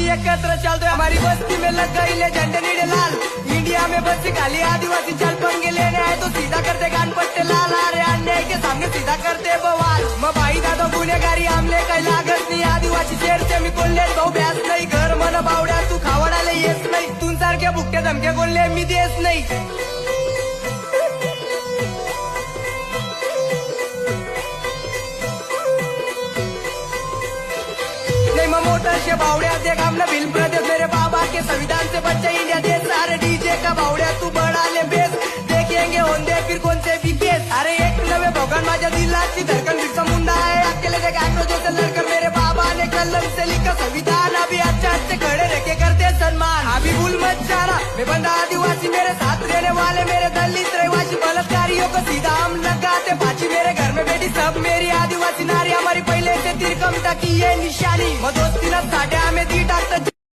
सभी एकत्र चलते हमारी बस्ती में लग गई ले झंडे नीले लाल। इंडिया में बस खाली आदिवासी चल पंगे लेने आए तो सीधा करते कान पट्टे लाल। अरे अन्याय के सामने सीधा करते बवाल। मग भाई दादा गुन्हेगारी आमले काही लागत नाही आदिवासी शेरचे मी कोल्हे भाऊ भ्यास नाही। घर मन बावड्या तू खावडाले येस नाही। तू सारखे भुकटे धमके कोल्हे मी देस नाही। से बावड़िया देख हमने प्रदेश मेरे बाबा के संविधान से बच्चे इंडिया देश. सारे डीजे का बावड़िया तू बड़ा ले बेस देखेंगे होंदे फिर कौन से भी बेस. अरे एक नवे भगवान माझ्या दिलाची धड़कन. बिरसा मुंडा है अकेले जगह आक्रो से लड़कर मेरे बाबा ने कलम से लिखा संविधान. अभी अच्छा अच्छे खड़े रखे करते सम्मान अभी भूल मत जाना मैं बंदा आदिवासी मेरे साथ रहने वाले मेरे दलित रहवासी बलात्कारियों को सीधा हम लगाते बाजी मेरे घर में बेटी सब मेरे आदिवासी ये निशानी मग दोस्तीला साड्या आम्ही दी टाकत.